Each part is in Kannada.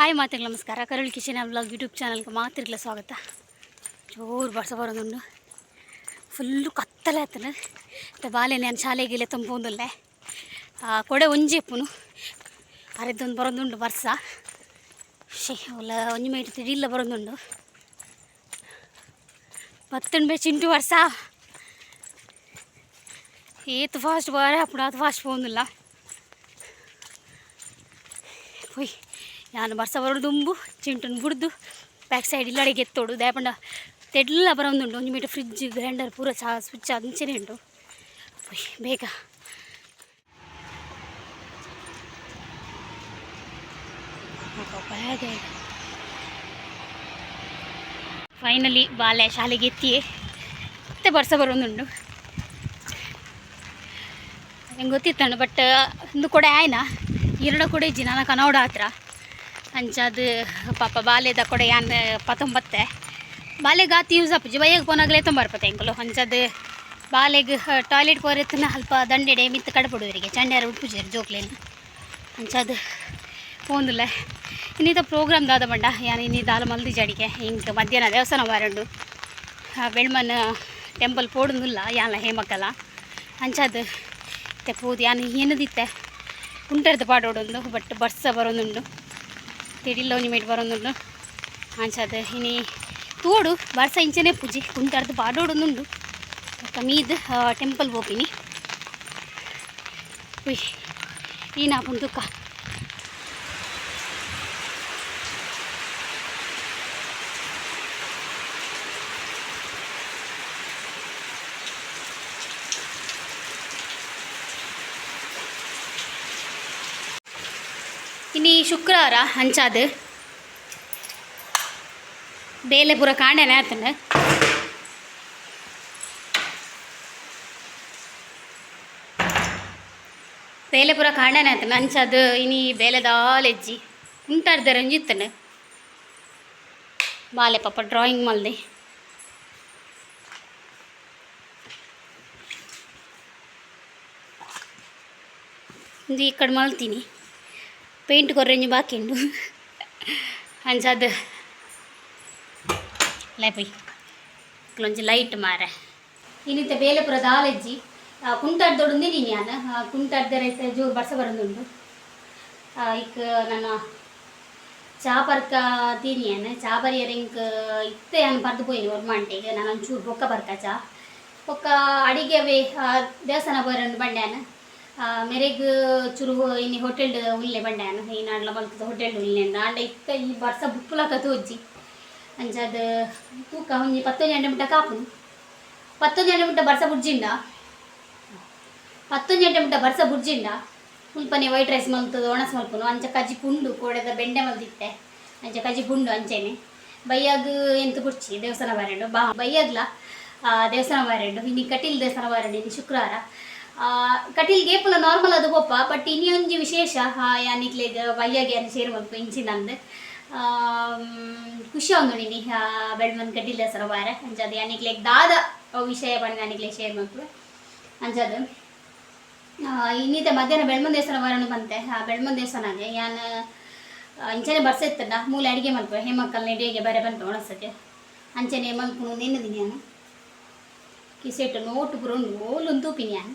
ಹಾಯ್ ಮಾತಿಗೆ ನಮಸ್ಕಾರ ಕರುಳ್ ಕಿಶನ್ ಬ್ಲಾಗ್ ಯೂಟ್ಯೂಬ್ ಚಾನಲ್ಗೆ ಮಾತಿರ್ಗಲ ಸ್ವಾಗತ ಜೋರು ಬರ್ಸ ಬರೋದುಂಡು ಫುಲ್ಲು ಕತ್ತಲೆ ಆತನ ಬಾಲೆ ನಾನು ಶಾಲೆಗೆಲ್ಲ ತಂಪೊಂದಲ್ಲೇ ಕೊಡೆ ಒಂಜೆಪ್ಪುನು ಅರೆದೊಂದು ಬರೋದುಂಡು ಬರ್ಸ ಶೇ ಒಲ್ಲ ಒಂಜಿ ಮೈಟ್ ತಿಡಿಲ್ಲ ಬರೋದುಂಡು ಬತ್ತಣ್ಣ ಬೇ ಚಿಂಟು ವರ್ಷ ಏತ್ ಫಾಸ್ಟ್ ಬಾರೆ ಅಪ್ಪಡ ಅದು ಫಾಸ್ಟ್ പോകുന്നില്ല ಹೋಯ್ ನಾನು ಬರ್ಸ ಬರೋದು ದುಂಬು, ಚಿಂಟನ್ ಬುಡ್ದು ಬ್ಯಾಕ್ ಸೈಡ್ ಇಲ್ಲಡೆಗೆ ಎತ್ತೋಡು, ದಯಪಂಡ. ತೆಡ್ಲ ಬರೋದುಂಡು ಒಂದು ಮೀಟರ್ ಫ್ರಿಜ್ ಗ್ರೈಂಡರ್ ಪೂರ ಚಾ ಸ್ವಿಚ್ ಅಂಚೆನೇ ಉಂಟು. ಬೇಗ. ಫೈನಲಿ ಬಾಲ್ಯ ಶಾಲೆಗೆ ಎತ್ತಿಯೇ. ಮತ್ತೆ ಬರ್ಸ ಬರೋದುಂಡು ಹೆಂಗೆ ಗೊತ್ತಿತ್ತಣ್ಣ ಬಟ್ ಒಂದು ಕೂಡ ಆಯ್ನ? ಎರಡು ಕೂಡ ಇಜ್ಜಿ ನಾನು ಹತ್ರ. ಅಂಚದು ಪಾಪ ಬಾಲ್ಯದ ಕೊಡೆ ಯಾನ್ ಪತ್ತೊಂಬತ್ತೆ ಬಾಲೆಗೆ ಆತಿ ಯೂಸ್ ಅಪ್ಪಜಿ ಬೈಯಾಗ ಪೋನಾಗಲೇ ತೊಂಬರ್ಪತ್ತೆ ಹೆಂಗಲು. ಅಂಚದು ಬಾಲೆಗೆ ಟಾಯ್ಲೆಟ್ ಪೋರೆತನ ಅಲ್ಪ ದಂಡೆಡೆ ಮಿತ್ತು ಕಡಪಡುವರಿಗೆ ಚಂಡ್ಯಾರ ಉಟ್ಪುಜರು ಜೋಕ್ಲೇನು. ಅಂಚದು ಪೋಂದುಲ್ಲ ಇನ್ನಿತ ಪ್ರೋಗ್ರಾಮ್ ದಾದ ಬಂಡ ಯಾನ್ ಇನ್ನಿ ದಾಲ ಮಲ್ದಿ ಜಡಿಗೆ. ಹಿಂಗೆ ಮಧ್ಯಾಹ್ನ ದೇವಸ್ಥಾನ ಬಾರಂಡು ಬೆಳ್ಮನ್ ಟೆಂಪಲ್ ಪೋಡುದಿಲ್ಲ, ಯಾನ ಹೇಮಕ್ಕಲ್ಲ ಅಂಚದು ತೆಪ್ಪೋದು ಪೋದು ಯಾನ್ ಏನದಿತ್ತೆ. ಕುಂಟರ್ದು ಪಾಡೋಡೊಂದು ಬಟ್ ಬರ್ಸ ಬರೋದುಂಡು. ತಿಡಿಲ್ಲ ಒಂಜಿ ಮೇಟ್ ಬರೋದುಂಡು ಅಂಚದು ಇನಿ ತೋಡು ಬರ್ಸ ಇಂಚನೆ ಪೂಜಿ ಕುಂಟರ್ದು ಪಾಡೋಡೊಂದುಂಡು ಮೀದ್ ಟೆಂಪಲ್ ಹೋಗಿನಿ ಉಯ್ ಈ ನಾಪುಂದು ದುಃಖ ಇನ್ನು ಶುಕ್ರವಾರ ಹಂಚಾದು. ಬೇಲೆ ಪೂರ ಕಾಂಡೆನೆ ಆತನ ಬೇಲೆ ಪೂರ ಕಾಂಡೆನೆ ಹಂಚದು ಇನಿ ಬೇಲೆ ದಾಲೆಜ್ಜಿ ಉಂಟಾಡ್ದೆ ರಂಜಿತ್ತನ ಬಾಲೆ ಪಾಪ ಡ್ರಾಯಿಂಗ್ ಮಲ್ದೆ ಈ ಕಡೆ ಮಲ್ತೀನಿ ಪೇಂಟ್ ಕೊರ್ರೆಂಜಿ ಬಾಕಿ ಉಂಡು ಅಂಚದು ಲೇಪೈ ಒಂಜಿ ಲೈಟ್ ಮಾರೆ. ಇನ್ನಿತ್ತ ಬೇಲೆಪುರ ದಾಲೆಜ್ಜಿ. ಕುಂಟಾಡ್ದೊಡು ನೀನು ನಾನು ಕುಂಟಾಡ್ದ ರೈತ ಜೋರು ಬರ್ಸ ಬರೋದುಂಡು. ಇಕ್ ನನ್ನ ಚಾ ಪರ್ಕ ತೀನಿ ಚಾ ಬರಿಯರ್ ಇಂಕ್ ಇತ್ತೆ ನಾನು ಬರ್ದು ಪೋಯಿನಿ ಒರ್ಮಾಂಟೆಗೆ ನಾನು ಒಂಚೂರು ಬೊಕ್ಕ ಬರ್ಕ ಚಾ ಬೊಕ್ಕ ಅಡಿಗೆ ದೇವಸ್ಥಾನ ಬರಂಡು ಬಂಡ್ಯಾನ ಮೆರೆಗ್ ಚುರು ಇನ್ನು ಹೋಟೆಲ್ ಉಲ್ಲೆ ಬಂಡ್ಯಾನು ಈ ನಾಡ್ಲ ಮಲ್ತದ ಹೋಟೆಲ್ ಉಲ್ಲೆ ಅಂದ ಆಂಡ ಇತ್ತ ಈ ಬರ್ಸ ಬುಕ್ಕುಲಕ ತೋಜ್ಜಿ ಅಂಚದ ತೂಕ ಒಂಜಿ ಪತ್ತೊಂಜಿ ಗಂಟೆ ಮುಟ್ಟ ಕಾಪುನು. ಪತ್ತೊಂಜಿ ಗಂಟೆ ಮುಟ್ಟ ಬರ್ಸ ಬುಡ್ಜಿಂಡ ಪತ್ತೊಂಜಿ ಗಂಟೆ ಮುಟ್ಟ ಬರ್ಸ ಬುಡ್ಜಿಂಡ ಮುಲ್ಪನೆ ವೈಟ್ ರೈಸ್ ಮಲ್ತದ, ಒಣಸ್ ಮಲ್ಪುನು. ಅಂಚ ಕಜ್ಜಿ ಪುಂಡು, ಕೋಡೆದ ಬೆಂಡೆ ಮಲ್ದಿತ್ತೆ. ಅಂಚ ಕಜ್ಜಿ ಪುಂಡು ಅಂಚೆನೆ ಬೈಯಾಗ ಎಂತ ಕುರ್ಚಿ ದೇವಸ್ಥಾನ ಬಾರೆಂಡು ಬಾ, ಬೈಯಾಗ್ಲ? ದೇವಸ್ಥಾನ ಬಾರೆಂಡು ಇನ್ನು ಕಟೀಲ್ ದೇವಸ್ಥಾನ ಬಾರೆಂಡು ಇನ್ನು ಶುಕ್ರವಾರ. ಕಟೀಲ್ ಗೇಪುಲ ನಾರ್ಮಲ್ ಅದು ಗೊಪ್ಪ ಬಟ್ ಇನ್ನೊಂದು ವಿಶೇಷ ಯಾನಿಕ್ಲೆ ವಯ್ಯಾಗೆ ಯಾನು ಸೇರು ಮಲ್ಪ ಅಂದ್ ಖುಷಿ ಒಂದು ನೀನು ಬೆಳ್ಮನ್ ಕಟೀಲ್ ಹೆಸರು ಬಾರ ಅಂಚದು ಯಾನಿಕ್ಲೆ ದಾದ ವಿಷಯ ಬಂದು ನನಗೆ ಶೇರ್ ಮಲ್ಪ ಅಂಜದ. ಇನ್ನಿತ ಮಧ್ಯಾಹ್ನ ಬೆಳ್ಮನ್ ದೇವಸ್ಥಾನ ವಾರನು ಬಂತೆ ಆ ಬೆಳ್ಮನ್ ದೇವಸ್ಥಾನಗೆ ಯಾನ್ ಅಂಚನೆ ಬರ್ಸ ಇತ್ತಂಡ ಮೂಲೆ ಅಡಿಗೆ ಮಲ್ಪ ಹೇಮಕ್ಕಲ್ ನೆಡಿಗೆ ಬೇರೆ ಬಂತು ಒಣಸಕ್ಕೆ ಅಂಚನೆ ಮಲ್ಪು ನಿನ್ನದಿನ ನಾನು ಕಿಸೆಟ್ ನೋಟು ಬುರುಂಡು ಓಲೊಂದು ತೂಪಿನಿ ನಾನು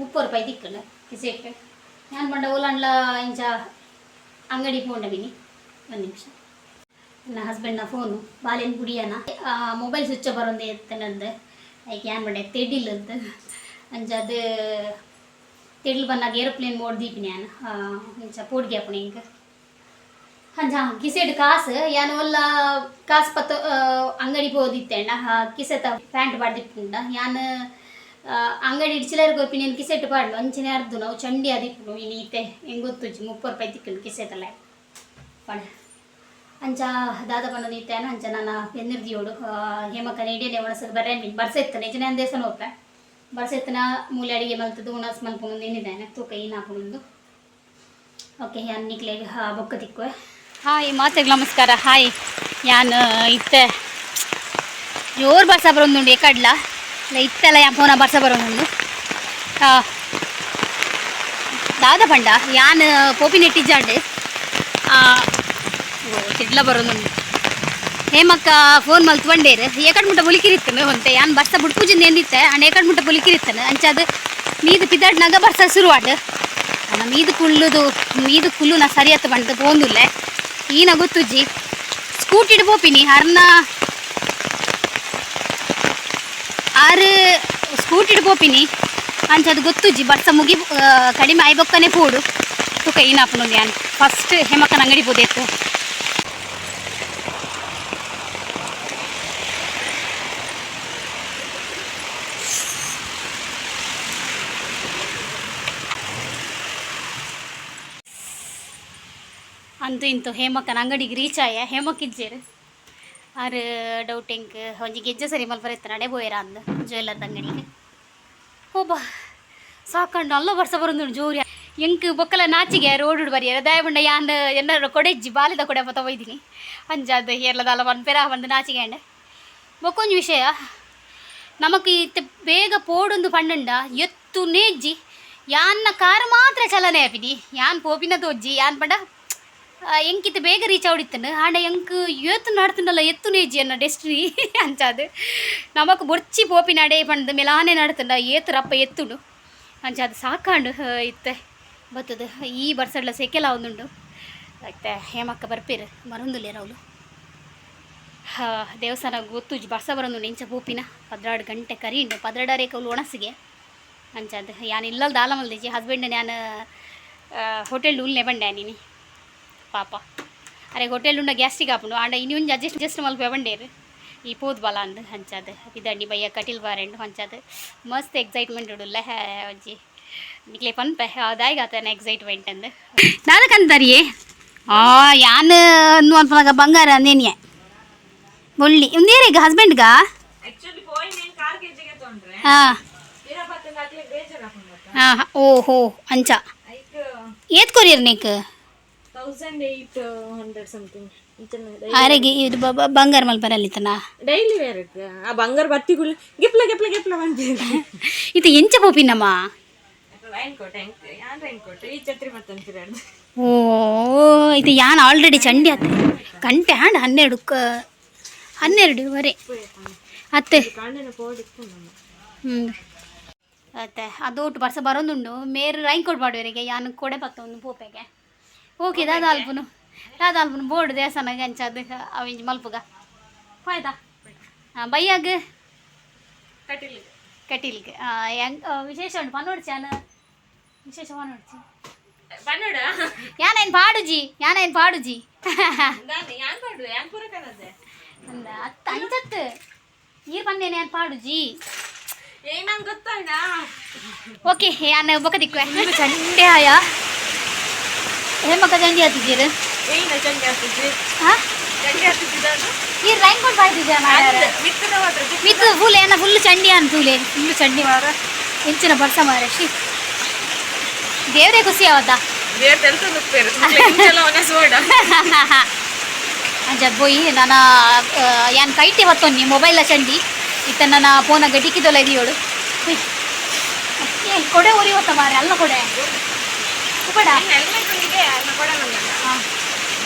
ಮುಪ್ಪತ್ತು ರೂಪಾಯಿ ದಿಕ್ಕಲ್ಲ ಕಿಸೆಟ್ ನಾನು ಬಂಡ ಓಲಾಂಡ್ಲ ಇಂಚ ಅಂಗಡಿ ಪೋಂಡ ಬಿನಿ ಒಂದು ನಿಮಿಷ. ನನ್ನ ಹಸ್ಬೆಂಡ್ನ ಫೋನು ಬಾಲೆನ್ ಕುಡಿಯನ ಮೊಬೈಲ್ ಸ್ವಿಚ್ ಬರೋಂದೆ ಎತ್ತನಂದು ಐಕೆ ಏನ್ ಬಂಡೆ ತೆಡಿಲ್ಲದ್ದು ಅಂಚ ಅದು ತೆಡಿಲ್ ಬಂದಾಗ ಏರೋಪ್ಲೇನ್ ಮೋಡ್ ದೀಪಿನಿ ನಾನು. ಇಂಚ ಪೋಡ್ಗೆ ಹಾಪುಣಿ ಇಂಕ ಅಂಚ ಕಿಸೆಡ್ ಕಾಸು, ಯಾನು ಒಲ್ಲ ಕಾಸು ಪತ್ತ ಅಂಗಡಿ ಪೋದಿತ್ತೇಂಡ ಕಿಸೆತ ಪ್ಯಾಂಟ್ ಬಾಡ್ದಿಪ್ಪುಂಡ ಯಾನು ಅಂಗಡಿ ಇಡ್ಚಿಲರ್ ಗೊಪ್ಪಿ ನೀನು ಕಿಸೆಟ್ ಪಾಡ್ಲು. ಅಂಚನೆ ಅರ್ದು ನಾವು ಚಂಡಿ ಅದಿಪ್ಪು ಇನ್ನು ಈತೆ ಹೆಂಗೆ ಗೊತ್ತುಜ್ಜಿ ಮುಪ್ಪ ರೂಪಾಯಿ ತಿಕ್ಕಂಡು ಕಿಸೆತಲ್ಲ ಪಾಡ ಅಂಚ, ದಾದ ಬಂದ ನೀತೇನ, ಅಂಚ ನಾನು ಎನ್ನಿರ್ದಿಯೋಡು ಹೇಮಕ್ಕ ನೀಡಿಯಲ್ಲಿ ಒಣಸದು ಬರ್ರೆ ಮೀನು ಬರ್ಸೆತ್ತನೆ. ಜನ ದೇವಸ್ಥಾನ ಹೋಗ್ಪೆ? ಬರ್ಸೆತ್ತನ, ಮೂಲೆ ಅಡಿಗೆ ಮಲ್ತದ್ದು, ಉಣಸ್ ಮಲ್ಕೊಂಡು ಏನಿದೆ ತೂಕ ಏನು ಹಾಕೊಂಡು ಓಕೆ, ಯಾನ್ ನಿಕ್ಲೆ ಬೊಕ್ಕ ತಿಕ್ಕುವೆ ಹಾಯ್ ಮಾತೆಗೆ ನಮಸ್ಕಾರ. ಹಾಯ್, ಯಾನ್, ಇತ್ತೆ. ಜೋರು ಬರ್ಸ ಬರೋದು ನೋಡಿ ಇಲ್ಲ ಇತ್ತೆಲ್ಲ ಯಾ ಫೋನ ಬರ್ಸ ಬರೋದುಂಡು ದಾದ ಪಂಡ, ಯಾನ್, ಪೋಪಿ ನೆಟ್ಟಿಜ್ಜಾಂಡ್ ಸಿಡ್ಲ ಬರೋದು ಹೇಮಕ್ಕ ಫೋನ್ ಮಲ್ತ್ಕೊಂಡೇರು ಏಕಡ್ ಮುಟ್ಟ ಬುಲಿಕಿರಿತ್ತೆ ಹೊಂತೆ ಯಾನ್ ಬರ್ಸ ಬುಡ್ಪೂಜಿಂದ ಎಂದಿತ್ತೆ ಅಣ್ಣ ಏಕಡ್ ಮುಟ್ಟ ಬುಲಿಕಿರಿತ್ತನು. ಅಂಚಾದ ಮೀದು ಪಿದಾಡ್ನಾಗ ಬರ್ಸ ಶುರುವಾಡ್ ಅಣ್ಣ ಮೀದು ಕುಲ್ಲುದು ಮೀದು ಕುಲ್ಲು ನಾ ಸರಿಯತ್ತ ಬಂದು ಪೋಂದುಲ್ಲೆ ಈನ ಗೊತ್ತುಜ್ಜಿ ಸ್ಕೂಟಿಡ್ ಪೋಪಿನಿ ಅರ್ನ ಆರು ಸ್ಕೂಟಿಡ್ ಪೋಪಿನಿ ಅಂಚದು ಗೊತ್ತುಜ್ಜಿ ಬರ್ಸ ಮುಗಿ ಕಡಿಮೆ ಆಯ್ಬೊಕ್ಕನೆ ಪೋಡು ತುಕ ಏನಾಪನು ಯಾನ್ ಫಸ್ಟ್ ಹೇಮಕ್ಕನ ಅಂಗಡಿ ಬೋದೇತು ಅಂತೂ ಇಂತು ಹೇಮಕ್ಕನ ಅಂಗಡಿಗೆ ರೀಚ್ ಆಯ? ಹೇಮಕ್ ಇಜ್ಜೇರು ಆರು ಡೌಟ್ ಎಂಕ್ ಒಂಜಿ ಗೆಜ್ಜೆ ಸರಿ ಮಲ್ಪರ ನಡೆ ಬೋಯರ ಅಂದ ಜ್ಯುವೆಲ್ಲರ್ದ ಅಂಗಡಿಗೆ ಹೋಬ ಸಾಕಂಡು ಅಲ್ಲ ವರ್ಷ ಬರೋದು ಜೋರಿ ಎಂಕ್ ಬೊಕ್ಕಲ ನಾಚಿಗೆ ರೋಡ್ ಬರಿಯರ ದಯಬಂಡ ಯಾನ್ ಎನ್ನಾರು ಕೊಡೆಜ್ಜಿ ಬಾಲಿದ ಕೊಡೆ ಪತ ಒಯ್ದಿನಿ ಅಂಜಾದ ಏರ್ಲದಲ್ಲ ಪನ್ಪೆರ ಬಂದು ನಾಚಿಗೆ ಅಂಡೆ ಬೊಕ್ಕೊಂಜಿ ವಿಷಯ ನಮಕ್ ಇತ್ತೆ ಬೇಗ ಪೋಡೊಂದು ಪಂಡಂಡ ಎತ್ತು ನೇಜ್ಜಿ ಯಾನ್ನ ಕಾರ್ ಮಾತ್ರ ಚಲನೆ ಆಪಿನಿ ಯಾನ್ ಪೋಪಿನ ತೋಜ್ಜಿ ಯಾನ್ ಪಂಡ ಆ, ಎಂಕಿತ ಬೇಗ ರೀಚ್ ಆವಡಿತ್ತನು ಆಂಡ ಎಂಕ್ ಏತು ನಡ್ತನಲ್ಲ ಎತ್ತು ನೇಜಿ ಅನ್ನ ಡೆಸ್ಟಿನಿ ಅಂಚಾದು ನಮಕ್ ಬೊರ್ಚಿ ಪೋಪಿ ನಡೆ ಪಂಡ್ ಮೆಲಾನೆ ನಡ್ತುಂಡ ಏತು ರಪ್ಪ ಎತ್ತುಂಡು. ಅಂಚಾದು ಸಾಕಾಂಡು ಇತ್ತೆ. ಬತ್ತದು, ಈ ಬರ್ಸಡ್ಲ ಸೆಕೆಲ ಒಂದುಂಡು ಮತ್ತೆ ಹೇಮಕ್ಕ ಬರ್ಪೇರು, ಮರೊಂದುಲ್ಲೇರ ಅವಳು ಹಾ, ದೇವಸ್ಥಾನ ಗೊತ್ತು ಬರ್ಸ ಬರೋದು ನೆಂಚ ಪೋಪಿನ. ಪದ್ರಾಡು ಗಂಟೆ ಕರೀಂಡು, ಪದ್ರಾಡರೆ ಕೌಲು ಒಣಸಿಗೆ. ಅಂಚದು ಯಾನ್ ಇಲ್ಲಲ್ ದಾಲ ಮಲ್ದಿಜಿ ಹಸ್ಬೆಂಡ್ ನಾನು ಹೋಟೆಲ್ ಉಲ್ನೆ ಬಂಡೆ ನೀನಿ. ಪಾಪ ಅರೆ ಹೋಟೆಲ್ ಉಂಡ ಗ್ಯಾಸ್ಟಿಕ್ ಆಪುಂಡು ಆಂಡ ಇನ್ನೊಂದು ಅಡ್ಜಸ್ಟ್ ಜಸ್ಟ್ ಮಲ್ಪ ಬಂಡೇರು ಈ ಪೋದ್ ಬಲ ಅಂದು ಹಂಚದು ಇದಂಡಿ ಬಯ್ಯ ಕಟಿಲ್ ಬಾರೆಂಡು ಹಂಚದು ಮಸ್ತ್ ಎಕ್ಸೈಟ್ಮೆಂಟ್ ಉಡುಲ್ಲ ಅಜ್ಜಿ ನಿಕ್ಲೆ ಪನ್ಪೆ ಅದಾಯ್ಗ ಆತನ ಎಕ್ಸೈಟ್ಮೆಂಟ್ ಅಂದು ನಾದಕ್ಕಂತಾರಿಯೇ ಆ ಯಾನ್ ಅನ್ನು ಅನ್ಪನಾಗ ಬಂಗಾರ ನೇನಿಯೆ ಬೊಳ್ಳಿ ಒಂದೇರೀಗ ಹಸ್ಬೆಂಡ್ಗ ಆಕ್ಚುಲಿ పోయి నేను కార్ ಗೆಜ್ಜೆಗೆ ತೊಂಡ್ರೆ ಹಾಂ ಇರಬತ್ತ ಹಾಕ್ಲಿ ಬೇಜಾರ್ ಹಾಕೊಂಡ್ ಹಾಂ ಓಹೋ ಅಂಚ ಐಕ್ ಏತ್ ಕೊರಿಯರ್ ನೀಕ್ ತೌಸಂಡ್ ಏಯ್ಟ್ ಹಂಡ್ರೆಡ್ ಸಮಥಿಂಗ್ ಆರೆಗೆ ಇದು ಬಾಬಾ ಬಂಗಾರ ಮಲ್ಪರಲ್ಲಿತ್ತನಾ ಡೈಲಿ ವೇರ್ ಆ ಬಂಗಾರ ಬತ್ತಿಗುಳು ಗಿಪ್ಲ ಗಿಪ್ಲ ಗಿಪ್ಲ ಬಂದಿಲ್ಲ ಇದು ಎಂಚ ಮತ್ತಂತೀರ ಓ ಇದು ಯಾನ್ ಆಲ್ರೆಡಿ ಚಂಡಿ ಅತ್ತೆ ಗಂಟೆ ಹಾಂಡ್ ಹನ್ನೆರಡು ಕ ಹನ್ನೆರಡುವರೆ. ಅತ್ತೆ ಹ್ಞೂ ಅತ್ತೆ ಅದು ಒಟ್ಟು ಬರ್ಸ ಬರೋದುಂಡು. ಮೇರ್ ರೈನ್ ಕೋಟ್ ಮಾಡುವರಿಗೆ ಯಾನು ಕೊಡೆ ಬತ್ತ ಒಂದು ಪೋಪೆಗೆ. ಓಕೆ ದಾದ ಅಲ್ಪುನು ದಾದ ಅಲ್ಪುನು ಬೋರ್ಡ್ ದೇವಸ್ಥಾನಗೆ ಅಂಚದು ಅವಿಂಜಿ ಮಲ್ಪುಗ. ಹೋಯ್ತಾ ಹಾಂ ಬೈಯಾಗ. ಕಟಿಲ್. ಕಟೀಲ್ಗೆ. ಹೆಂಗ್ ವಿಶೇಷ ಉಂಟು ಪನ್ನೋಡ್ ಚಾನ ವಿಶೇಷ ಪನ್ನೋಡ್ಚಿ ಯಾನ ಯಾನೇನು ಪಾಡುಜಿ? ಯಾನೇನು ಪಾಡುಜಿ? ನಾನು ಯಾನ್ ಮಾಡು ಯಾನ್ ಪೂರ ಕನದೆ ಅಂದ ಅತ್ತ ಅಂಚತ್ ನೀರು ಬಂದೇನೆ ಯಾನ್ ಪಾಡುಜಿ? ಏ ನಂಗೆ ಗೊತ್ತಾಗ ಓಕೆ ಯಾನ ಬೊಕ್ಕ ದಿಕ್ವೆ ಚಂಡೆ ಆಯ? ಹೇಮಕ್ಕ ಚಂಡಿ ಹತ್ತಿದ್ದೀರು ಏನ ಚಂಡಿ ಆಗ್ತಿದ್ವಿ ಹಾ? ಚಂಡಿ ಆಗ್ತಿದ್ದು ಈ ರೈನ್ ಬಾಯ್ತಿದ್ದೆ ಮಿತ್ತು ಫುಲ್ ಏನ ಫುಲ್ ಚಂಡಿ ಅಂತೂಲೆ ಫುಲ್ ಚಂಡಿ ಮಾರ ಹೆಂಚಿನ ಬರ್ಸ ಮಾರ ಶಿ ದೇವ್ರೇ ಖುಷಿ ಅವತ್ತ. ಬೇರೆ ತೆಲ್ತು ನುಪ್ಪೇರು ಇಂಚೆಲ್ಲ ಒನಸ್ ಓಡ ಅಂಜದ್ ಬೋಯಿ ನನ್ನ ಯಾನ್ ಕೈಟಿ ಹೊತ್ತೊನ್ನಿ ಮೊಬೈಲ ಚಂಡಿ. ಇತ್ತ ನನ್ನ ಫೋನ ಗಟಿಕಿದೊಲ ಇದೆಯೋಳು. ಏ ಕೊಡೆ ಉರಿ ಹೊತ್ತ ಮಾರೆ ಅಲ್ಲ ಕೊಡೆ. ಕೊಡ. ಹೆಲ್ಮೆಟ್ ಉಂಡಿಗೆ ಅನ್ನ ಕೊಡ ನನ್ನ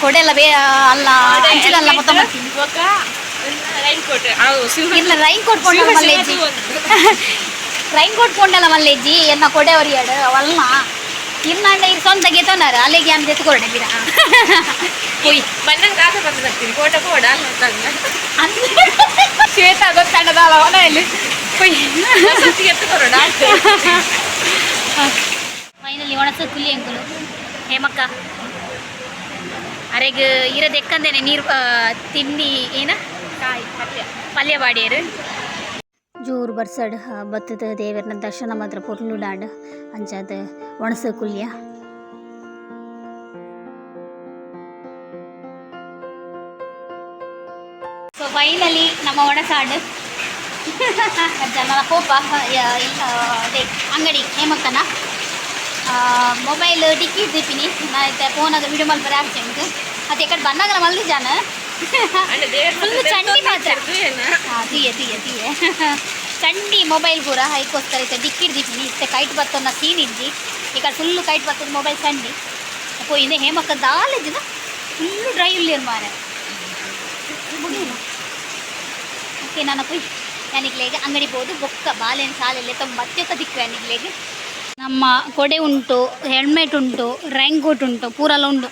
ಕೊಡೆ ಎಲ್ಲ ಬೇ ಅಲ್ಲ ಅಂಚಿಲಲ್ಲ ಮೊತ್ತ ಮಾಡ್ತೀನಿ ರೈನ್ ಕೋಟ್ ಅವು ಸಿಂಹ ಇಲ್ಲ ರೈನ್ ಕೋಟ್ ಕೊಂಡಲ್ಲ ಮಲ್ಲೆಜ್ಜಿ ರೈನ್ ಕೋಟ್ ಕೊಂಡಲ್ಲ ಮಲ್ಲೆಜ್ಜಿ ಎನ್ನ ಕೊಡೆ ಒರಿಯಾಡು ಅವಲ್ಲ ಇನ್ನಂಡ ಈಗ ಸ್ವಂತ ಗೆತೋನಾರ ಅಲ್ಲಿಗೆ ಅಂತ ಎತ್ಕೊಡೆ ಬಿರ ಹೋಯ್. ಮನ್ನಂಗೆ ಕಾಕ ಬಂದು ಬರ್ತೀನಿ. ಕೋಟ ಕೋಡ ಅಂತಂಗ ಶ್ವೇತ ಗೊತ್ತಣ್ಣದಲ್ಲ ಮನೆಯಲ್ಲಿ ಹೋಯ್. ಸತ್ತಿಗೆ ಎತ್ತುಕೊರೋಡ ಫೈನಲಿ ಒಣಸ ಕುಲಿ ಅಂಕುಲು ಹೇಮಕ್ಕ ಅರೆಗ್ ಇರದ ಎಕ್ಕಂದೇನೆ ನೀರು ತಿನ್ನಿ ಏನ? ಕಾಯಿ ಪಲ್ಯ. ಪಲ್ಯ ಬಾಡಿಯರು. ಜೋರು ಬರ್ಸಡ್ ಬತ್ತದ ದೇವರನ ದರ್ಶನ ಮಾತ್ರ ಪೊರ್ಲುಡಾಡ್ ಅಂಚಾದ ಒಣಸ ಕುಲ್ಯ. ಸೊ ಫೈನಲಿ ನಮ್ಮ ಒಣಸಾಡು. ಜನ ಕೋಪ ಅಂಗಡಿ ಹೇಮಕ್ಕನ. ಮೊಬೈಲ್ ಡಿಕ್ಕಿ ದಿಪ್ಪಿನಿ ನಾ ಫೋನ್ ಅದು ವಿಡಿಯೋ ಮಲ್ಪರೆ ಆಕ್ಚೆಂಟ್ ಅದು ಈ ಕಡೆ ಬಂದಾಗಲ್ಲ ಮಲ್ದಿ ಜಾನ. ಅಂದ್ರೆ ದೇವ್ರ ಚಂಡಿ ಮಾತ್ರ. ತಿಯೆ ತಿಯೆ ತಿಯೆ. ಚಂಡಿ ಮೊಬೈಲ್ ಪೂರ ಹೈಕೋಸ್ಕರ ಇತ್ತೆ. ದಿಕ್ಕಿಡ್ ದಿಪ್ಪಿನಿ ಇತ್ತೆ ಕೈಟ್ ಬತ್ತೊಂದ ಸೀನ್ ಇದ್ದಿ. ಈಗ ಫುಲ್ಲು ಕೈಟ್ ಬತ್ತದ ಮೊಬೈಲ್ ಚಂಡಿ. ಅಪ್ಪೋ ಇಂದೆ ಹೇಮಕ್ಕ ದಾಲೆಜ್ಜಿದ ಫುಲ್ಲು ಡ್ರಾ ಉಳ್ಳಿರ್ ಮಾರೆ ಓಕೆ ನಾನು ಪುಯ್ ಯಾನಿಗ್ಲೇಗೆ ಅಂಗಡಿ ಬೋದು ಬೊಕ್ಕ ಬಾಲೆನ್ ಸಾಲೆಲ್ಲ ತುಂಬ ಅತ್ಯಕ ದಿಕ್ಕು ಯಾನಿಗ್ಲೇಗೆ ನಮ್ಮ ಕೊಡೆ ಉಂಟು ಹೆಲ್ಮೆಟ್ ಉಂಟು ರೈನ್ ಕೋಟ್ ಉಂಟು, ಪೂರೆಲ್ಲ ಉಂಟು.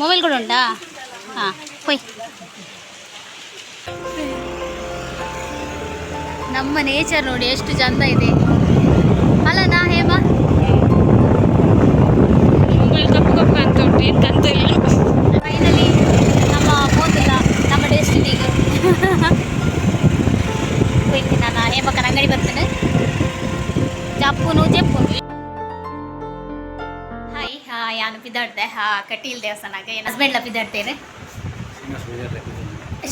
ಮೊಬೈಲ್ ಕೂಡ ಉಂಟಾ? ಹಾಂ ಪೊಯ್ ನಮ್ಮ ನೇಚರ್ ನೋಡಿ ಎಷ್ಟು ಚಂದ ಇದೆ. ಅಲ್ಲ ನಾ ಹೇಮಾ? ಮೊಬೈಲ್ ಕಪ್ಪು ಕಪ್ಪು ಅಂತ ಉಂಟು ಎಂತ ಇಲ್ಲ. ಹಾ ಕಟೀಲ್ ದೇವಸ್ಥಾನಕ್ಕೆ ಏನು ಹಸ್ಬೆಂಡ್ ಪಿದಾಡ್ತೇನೆ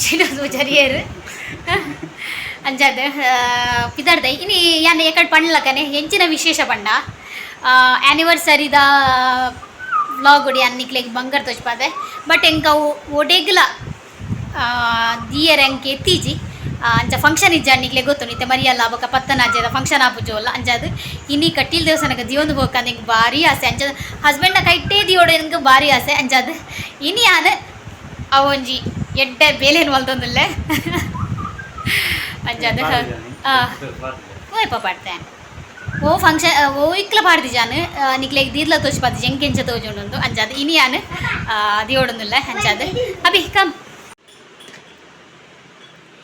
ಶ್ರೀನಿವಾಸ ಪೂಜಾರಿಯರು? ಅಂಜಾದ ಪಿದಾಡ್ದೆ ಇನಿ ಯಾನ್ ಎಕಡ್ ಪಂಡ್ಲಕನೆ ಹೆಂಚಿನ ವಿಶೇಷ ಪಂಡ ಆ್ಯನಿವರ್ಸರಿದ ವ್ಲಾಗ್ ಒಡಿ ಅನ್ನಿಕ್ಲೆಗ್ ಬಂಗಾರ ತೋಚ್ಪಾದೆ ಬಟ್ ಎಂಕ ಒಡೆಗ್ಲ ದಿಯರ್ ಎಂಕೆ ಎತ್ತೀಜಿ ಅಂಚ ಫಂಕ್ಷನ್ ಇಜ್ಜ ಅನ್ನಿಕ್ಲೆ ಗೊತ್ತು ನಿತ್ತೆ ಮರಿಯಲ್ಲ ಬೊಕ ಪತ್ತನ ಅಜ್ಜದ ಫಂಕ್ಷನ್ ಆಪುಜೋಲ್ಲ ಅಂಜಾದು ಇನಿ ಕಟೀಲ್ ದೇವಸ್ಥಾನಕ್ಕೆ ದಿವೊಂದು ಹೋಗಕ್ಕೆ ನಿಂಗೆ ಭಾರಿ ಆಸೆ ಅಂಜದ ಹಸ್ಬೆಂಡ್ನ ಕೈಟೇ ದಿಯೋಡೆ ನನಗೆ ಭಾರಿ ಆಸೆ ಅಂಜಾದು ಇನಿ ಆನೆ ಅವೊಂಜಿ ಎಡ್ಡೆ ಬೇಲೇನು ಹೊಲ್ದೊಂದಿಲ್ಲೆ ಅಂಜಾದು ಓಯಪ್ಪ ಪಾಡ್ತೆ ಓ ಫಂಕ್ಷನ್ ಓ ಇಕ್ಲ ಪಾಡ್ದಿ ಜಾನು ನಿಕ್ಲೆ ದೀರ್ಲ ತೋಚ್ಪಾದ ಜಂಕೆಂಚ ತೋಜುಂಡು ಅಂಜಾದು ಇನಿ ಆನು ದಿಯೋಡೊಂದಿಲ್ಲ ಅಂಜಾದು ಅಭಿ ಕಮ್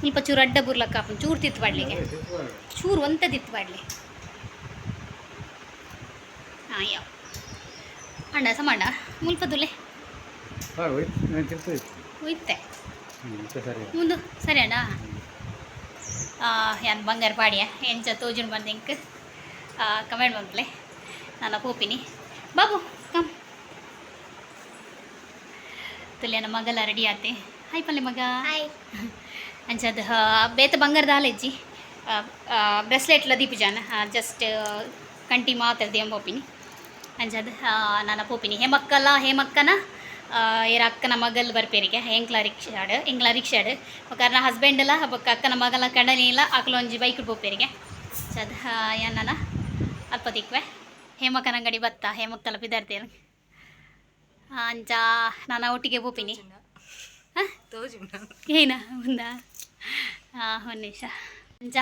ಸ್ವಲ್ಪ ಚೂರು ಅಡ್ಡ ಬುರ್ಲಕ್ಕ ಚೂರು ತಿತ್ತು ಬಾಡ್ಲಿಗೆ ಚೂರು ಒಂತ ತಿತ್ತು ಬಾಡ್ಲಿ ಹಾಂ ಯಾವ ಅಣ್ಣ ಸಮಣ್ಣ ಮುಲ್ಪ ದುಲೆ ಹೋಯ್ತೆ. ಮುಂದು ಸರಿ ಅಣ್ಣ. ಯಾನ್ ಬಂಗಾರ ಪಾಡಿಯ ಎಂಚ ತೋಜುನ್ ಬಂದು ಇಂಕ್. ಕಮೆಂಟ್ ಬಂದ್ಲೆ ನಾನು ಪೋಪಿನಿ ಬಾಬು ಕಮ್. ತುಲ್ಯನ ಮಗಲ ರೆಡಿ ಆತೆ. ಹಾಯ್ ಪಲ್ಲೆ ಮಗ ಹಾಯ್ ಅಂಚದ ಬೇತ ಬಂಗಾರದ ಹಾಲೆಜ್ಜಿ ಬ್ರೆಸ್ಲೆಟ್ಲ ದೀಪಿಜಾನ ಜಸ್ಟ್ ಕಂಟಿ ಮಾತ್ರ ದೇಂ ಪೋಪಿನಿ ಅಂಚದ ನಾನು ಪೋಪಿನಿ ಹೇಮಕ್ಕಲ್ಲ ಹೇಮಕ್ಕನ ಏರ ಅಕ್ಕನ ಮಗಲ್ ಬರ್ಪೇರಿಗೆ ಎಂಕ್ಲ ರಿಕ್ಷಾಡ್ ಎಂಕ್ಲ ರಿಕ್ಷಾಡ್ ಕಾರಣ ಹಸ್ಬೆಂಡ್ ಎಲ್ಲ ಬೊಕ್ಕ ಅಕ್ಕನ ಮಗಲ ಇಲ್ಲ ಅಕ್ಲ ಒಂಜಿ ಬೈಕ್ ಪೋಪೇರಿಗೆ ಸದ ಏನನ ಅಲ್ಪ ದಿಕ್ವೆ ಹೇಮಕ್ಕನ ಅಂಗಡಿ ಬತ್ತ ಹೇಮಕ್ಕಲ ಬಿದ್ದಾರ್ತೇನೆ ಅಂಜ ನಾನು ಒಟ್ಟಿಗೆ ಪೋಪಿನಿ ಹಾಂ ಏನ? ಮುಂದ ಹಾಂ ಒಂದು ನಿಮಿಷ. ಅಂಚ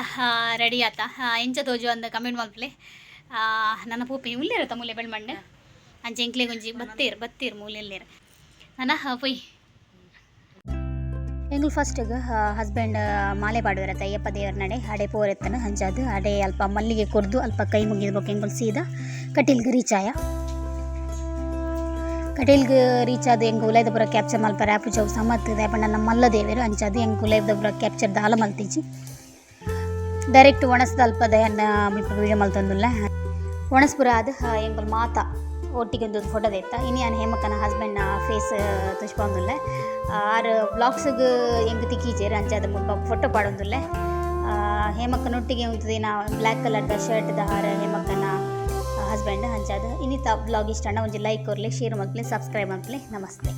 ರೆಡಿ ಆತ. ಎಂಚ ತೋಜು ಅಂದ ಕಮೆಂಟ್ ಮಾಡ್ಲಿ ನನ್ನ ಪೂಪಿ ಉಲ್ಲೆ ಇರತ್ತ ಮೂಲೆ ಬೆಳ್ಮಂಡೆ ಅಂಚೆ ಎಂಕ್ಲೆ ಗುಂಜಿ ಬತ್ತೀರ್ ಬತ್ತೀರ್ ಮೂಲೆಯಲ್ಲಿರ. ನನ್ನ ಪೊಯ್. ಎಂಗ್ಳು ಫಸ್ಟಿಗೆ ಹಸ್ಬೆಂಡ್ ಮಾಲೆ ಪಾಡುವಿರತ್ತ ಅಯ್ಯಪ್ಪ ದೇವರ ನಡೆ ಅಡೆ ಪೋರೆತ್ತನ ಹಂಚದು ಅಡೆ ಅಲ್ಪ ಮಲ್ಲಿಗೆ ಕೊರ್ದು ಅಲ್ಪ ಕೈ ಮುಗಿದ್ಬೇಕು ಎಂಗಳು ಸೀದಾ ಕಟೀಲ್ಗೆ ರೀಚ್ ಆಯ ಕಟೀಲ್ಗೆ ರೀಚ್ ಆದ ಎಂಗೆ ಉಲೈದಪುರ ಕ್ಯಾಪ್ಚರ್ ಮಲ್ಪರ ಆಪು ಚೌ ದೇಪಣ್ಣ ನಮ್ಮ ಮಲ್ಲ ದೇವರು ಅಂಚಾದು ಎಂಗೆ ಉಲೈದಪುರ ಕ್ಯಾಪ್ಚರ್ ದಾಲ ಮಲ್ತಿಜಿ ಡೈರೆಕ್ಟ್ ಒಣಸ್ದ ಅಲ್ಪ ದಯನ್ನ ವಿಡಿಯೋ ಮಲ್ತೊಂದುಲ್ಲ ಒಣಸ್ಪುರ ಅದು ಎಂಬಲ್ ಮಾತ. ಒಟ್ಟಿಗೆ ಒಂದು ಫೋಟೋ ದೇತ. ಇನ್ನು ನಾನು ಹೇಮಕ್ಕನ ಹಸ್ಬೆಂಡ್ನ ಫೇಸ್ ತುಚ್ಕೊಂದುಲ್ಲ ಆರು ಬ್ಲಾಗ್ಸ್ಗೆ ಹೆಂಗೆ ತಿಕ್ಕೀಚೇರು ಅಂಚಾದ ಮುಲ್ಪ ಫೋಟೋ ಹೇಮಕ್ಕನ ಹೇಮಕ್ಕನೊಟ್ಟಿಗೆ ಉಂಟು ಬ್ಲಾಕ್ ಬ್ಲ್ಯಾಕ್ ಕಲರ್ದ ಶರ್ಟ್ದ ಹಾರ ಹೇಮಕ್ಕನ ಹಸ್ಬೆಂಡ್ ಹಂಚಾದ. ಇನ್ನಿತ ಬ್ಲಾಗ್ ಇಷ್ಟ ಒಂದು ಲೈಕ್ ಕೊರ್ಲಿ ಶೇರ್ ಮಾಡ್ಲಿ ಸಬ್ಸ್ಕ್ರೈಬ್ ಮಾಡ್ಲಿ ನಮಸ್ತೆ.